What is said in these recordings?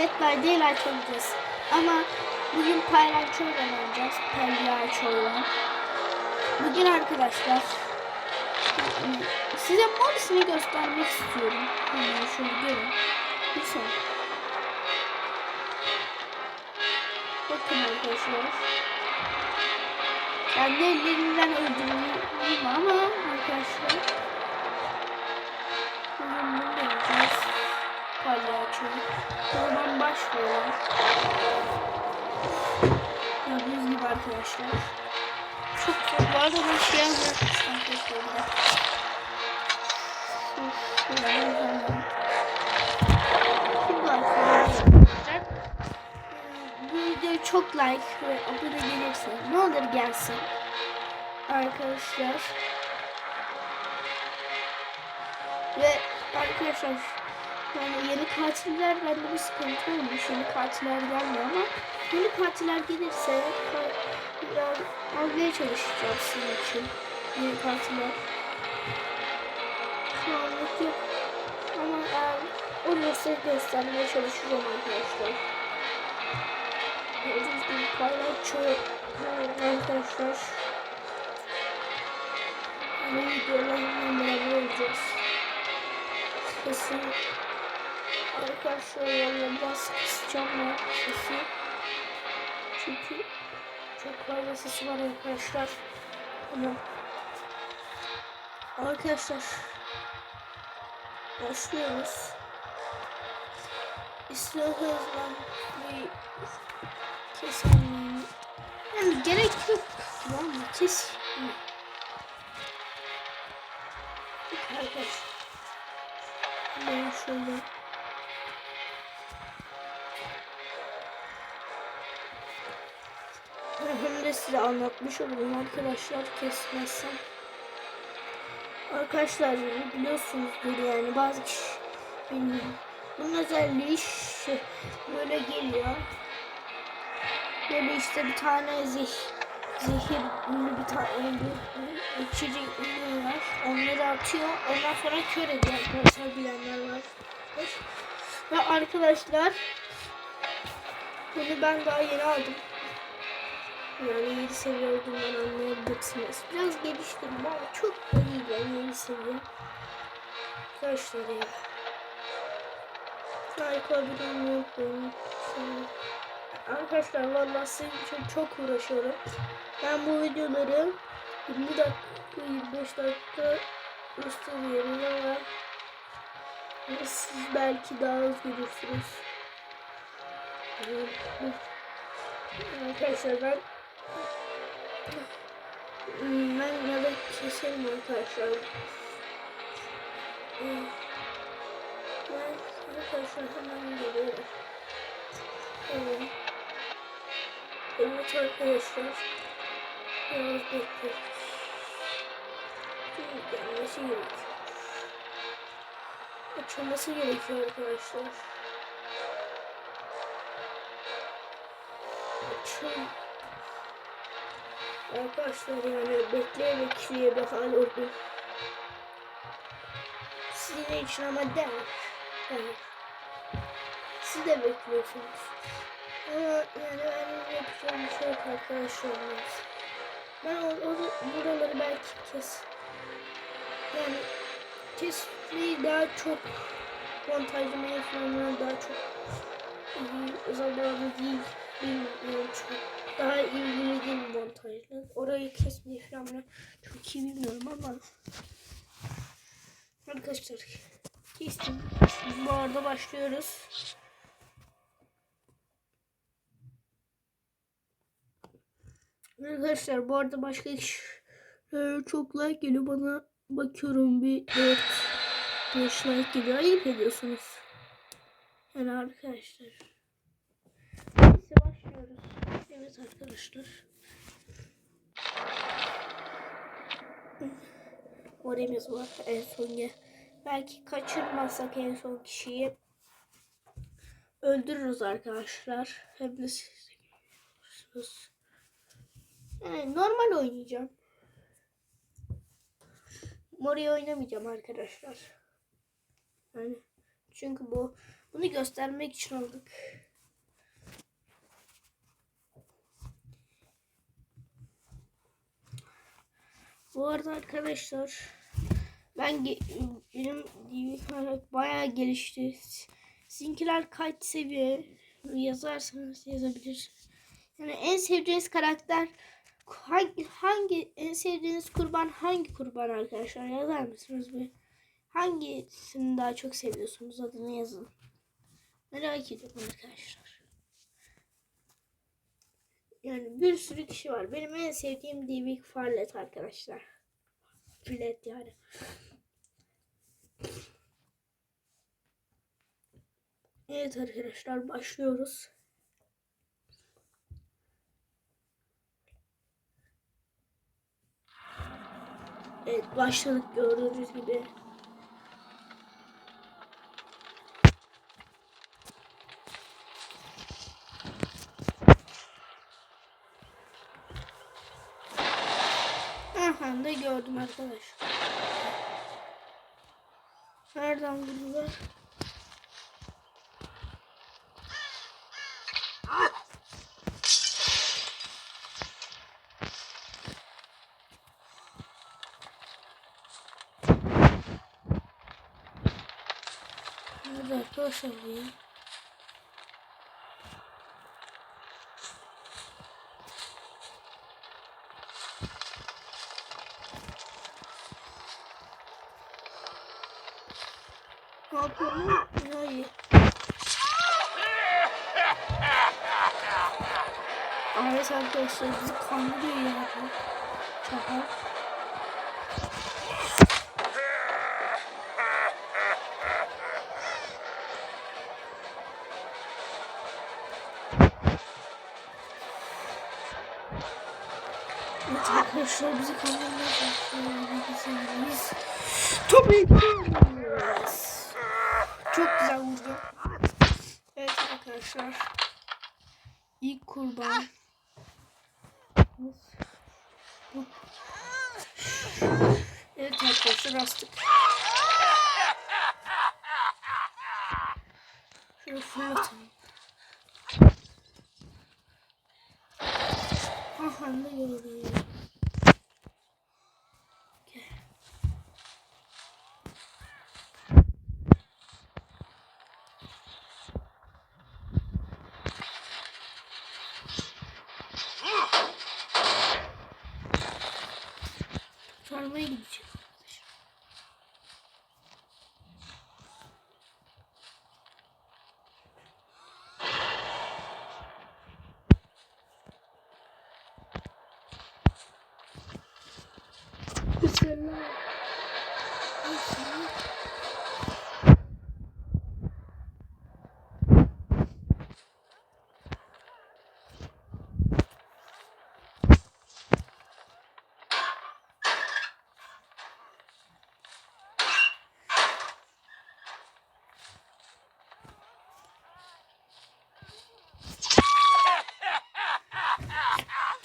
Dead by Daylight oynayacağız. Ama bugün Palyaço'yla oynayacağız. Palyaço'yla. Bugün arkadaşlar size Morris'ini göstermek istiyorum. Hemen şöyle görün. Saniye. Bakın arkadaşlar. Kendi ellerinden öldürüldüm ama arkadaşlar. Palyaço. Oradan başlayalım. Gördüğünüz gibi arkadaşlar. Çok zor. Bu arada ben şey videoya çok like ve abone gelirse ne olur gelsin. Arkadaşlar. Ve arkadaşlar yani yeni katiller bende bir sıkıntı olmuş. Yeni katiller gelmiyor ama yeni katiller gelirse biraz almaya çalışacağım sizin için. Yeni katiller. Şu anlık yok. Ama eğer olursa göstermeye çalışacağım arkadaşlar. Gördüğünüz gibi paylaşıyor arkadaşlar. Bu videolarla beraber olacağız. Sesi arkadaşlar yanına biraz kısacağım ben sesi. Çünkü çok fazla sesi var arkadaşlar. Tamam. Arkadaşlar başlıyoruz. İstiyorsanız ben bir kesin yani gerek yok. Tamam mı? Kes. Arkadaşlar. Ben şöyle. Hem de size anlatmış olurum arkadaşlar kesmezsem. Arkadaşlar biliyorsunuzdur yani bazı kişi bilmiyorum. Bunun özelliği şu, böyle geliyor. Böyle işte bir tane zeh, zehir ünlü bir tane bir içecek ünlü var. Onları atıyor. Ondan sonra kör ediyor arkadaşlar bilenler var. Ve arkadaşlar bunu ben daha yeni aldım. Yani 7 seviye olduğundan anlayabilirsiniz. Biraz geliştirdim ama çok da değil yani 7 seviye. Arkadaşlar ya. Harika bir unutmayın. Arkadaşlar vallahi sizin için çok uğraşıyorum. Ben bu videoları 20 dakika 25 dakika gösteriyorum ama siz belki daha az görürsünüz. Arkadaşlar ben ben ya da keserim arkadaşlar. Ben arkadaşlar hemen geliyorum. Evet. Evet arkadaşlar. Biraz bekliyoruz. Gelmesi gerekiyor. Açılması gerekiyor arkadaşlar. Açın. Arkadaşlar yani bekleye bekleye bir hal oldu. Sizin için ama değer. Evet. Siz de bekliyorsunuz. Ama yani benim yapacağım bir şey yok arkadaşlar. Ben o, o, buraları belki kes. Yani kesmeyi daha çok montajlamaya falan daha çok iyi zamanı değil. Bilmiyorum çok. Daha ilgili değil montajla. Orayı kesmeyi falan ben çok iyi bilmiyorum ama Arkadaşlar kestim. Bu arada başlıyoruz. Arkadaşlar bu arada başka iş çok like geliyor bana bakıyorum bir 4 5 like geliyor ayıp ediyorsunuz. Yani arkadaşlar. Neyse başlıyoruz. Evet arkadaşlar. Oremiz var en son ya. Belki kaçırmazsak en son kişiyi öldürürüz arkadaşlar. Hem de siz. Yani normal oynayacağım. Mori oynamayacağım arkadaşlar. Yani çünkü bu Bunu göstermek için aldık. Bu arada arkadaşlar ben benim bayağı gelişti. Sizinkiler kaç seviye yazarsanız yazabilir. Yani en sevdiğiniz karakter hangi hangi en sevdiğiniz kurban hangi kurban arkadaşlar yazar mısınız bir? Hangisini daha çok seviyorsunuz adını yazın. Merak ediyorum arkadaşlar. Yani bir sürü kişi var. Benim en sevdiğim DV Farlet arkadaşlar. Filet yani. Evet arkadaşlar başlıyoruz. Evet başladık gördüğünüz gibi. Aha da gördüm arkadaş. Nereden vurdular? Nerede arkadaşlar bu ya? Ne yapıyor lan? Hayır. Ahmet arkadaşlar bizi kandırıyor ya. bu. Çakal. Evet arkadaşlar bizi kandırmaya çalışıyor. Biz tabii ki. Çok güzel vurdu. Evet arkadaşlar. İlk kurban. Evet arkadaşlar astık. Şöyle fırlatalım. Aha ne gördüm. Gel. Sarmaya gidecek arkadaşlar. Bismillah. Bismillah.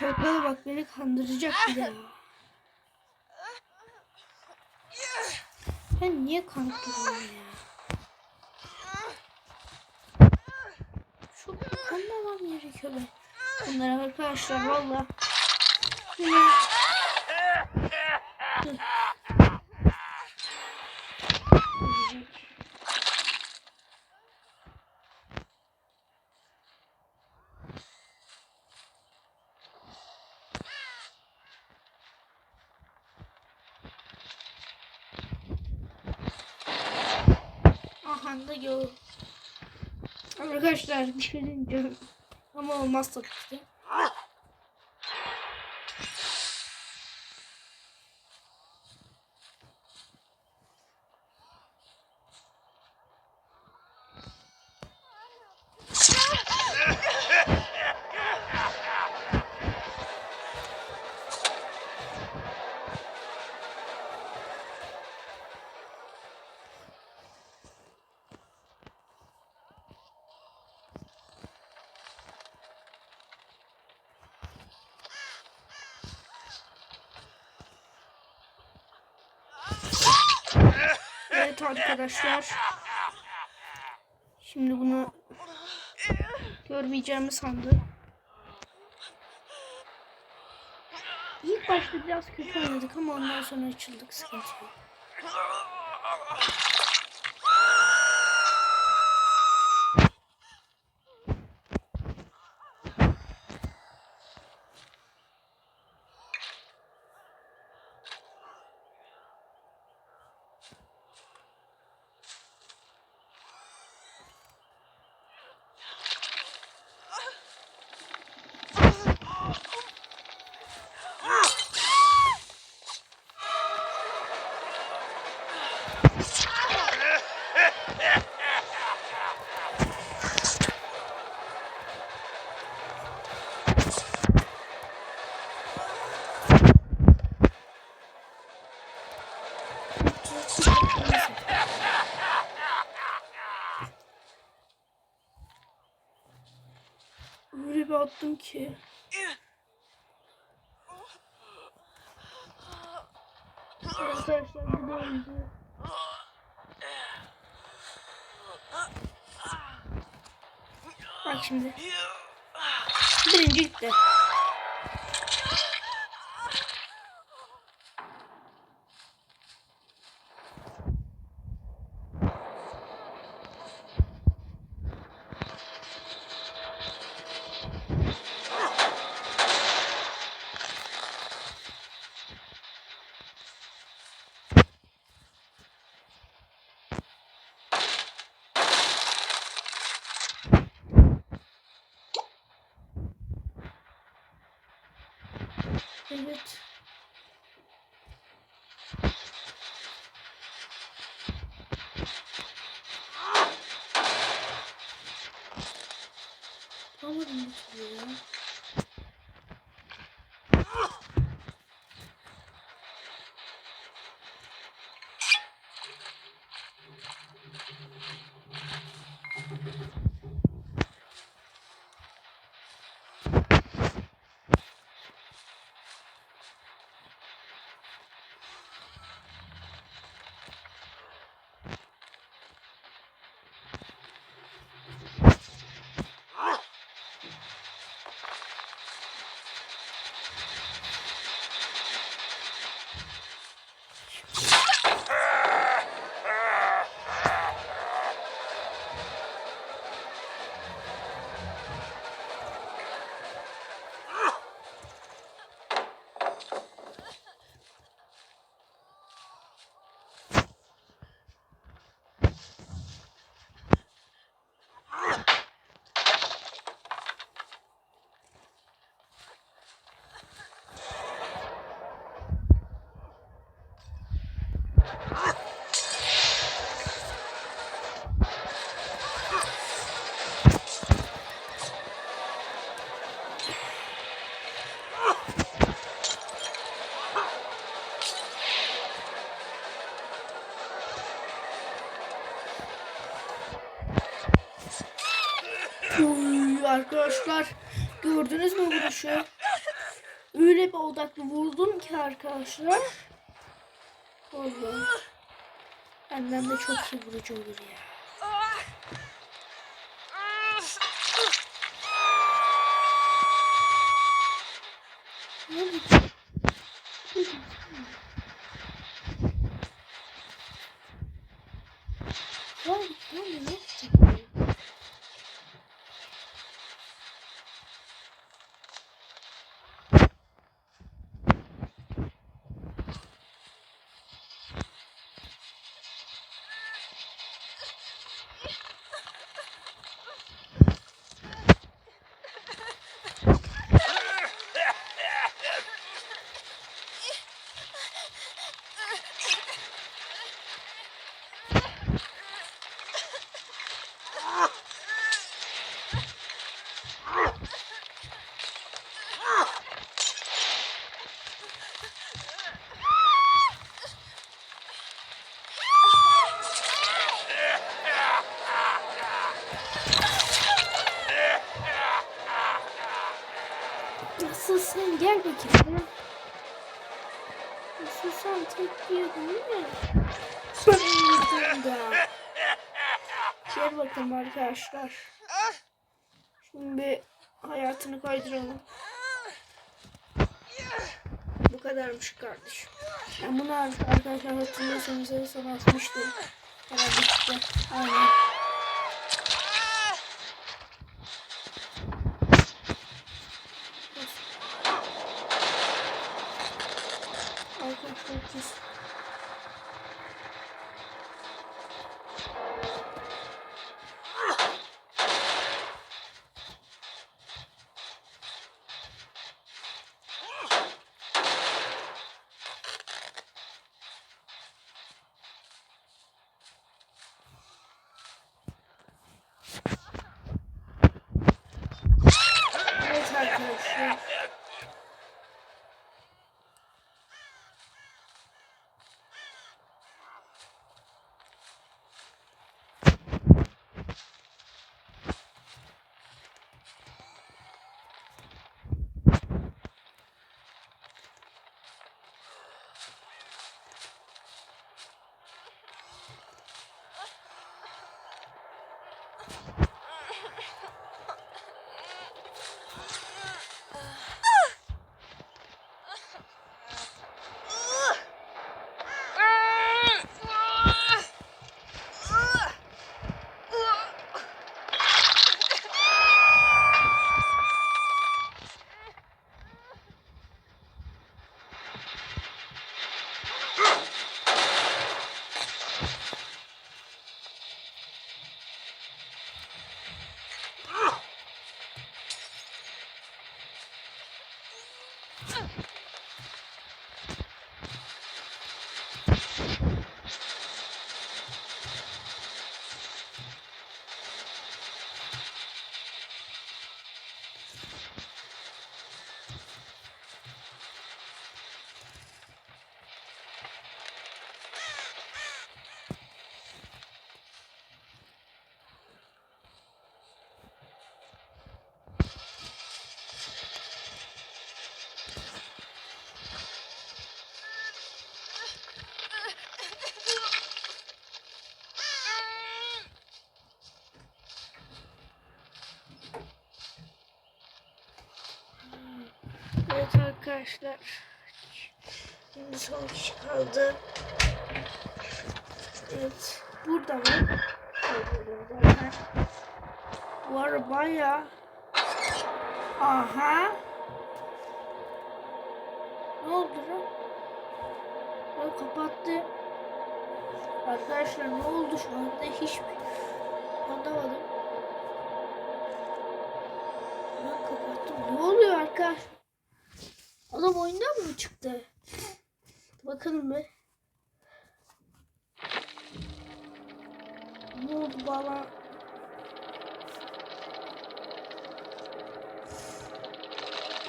Çöpleri bak beni kandıracak bir de. Ben niye kandırıyorum ya? Çok kanmamam gerekiyor be. Bunlar arkadaşlar valla. Yine... Gör. Arkadaşlar şey diyeceğim. Ama olmaz tabii ki. Arkadaşlar. Şimdi bunu görmeyeceğimi sandı. İlk başta biraz kötü oynadık ama ondan sonra açıldık sıkıntı attım ki. Arkadaşlar bu da öldü. Bak şimdi. Birinci gitti. Evet. Arkadaşlar gördünüz mü vuruşu? Öyle bir odaklı vurdum ki arkadaşlar. Vallahi. Benden de çok iyi vurucu olur ya. Ne bu? Vay, ne oluyor? Ne yapacak? Nasılsın? Gel bakayım. Nasılsın? Tek diyordun değil mi? Sen da. Gel bakalım arkadaşlar. Şimdi hayatını kaydıralım. Bu kadarmış kardeşim. Ben bunu arkadaşlar hatırlıyorsanız en son atmıştım. Herhalde işte. Aynen. Arkadaşlar arkadaşlar. Şimdi son kişi kaldı. Evet. Burada mı? Zaten. Bu araba ya. Aha. Ne oldu lan? Ben kapattı. Arkadaşlar ne oldu şu anda hiç anlamadım. Ben kapattım. Ne oluyor arkadaşlar? Adam oyundan mı çıktı? Bakalım bir. Ne oldu bana?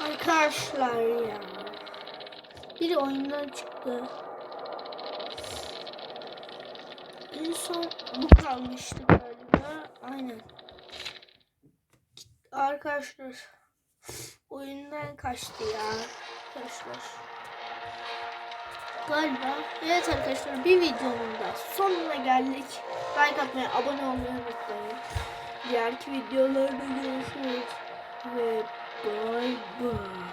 Arkadaşlar ya. Biri oyundan çıktı. En son bu kalmıştı galiba. Aynen. Arkadaşlar oyundan kaçtı ya. Arkadaşlar. Galiba. Evet arkadaşlar bir videonun da sonuna geldik. Like atmayı, abone olmayı unutmayın. Diğerki videolarda görüşürüz. Ve bye bye.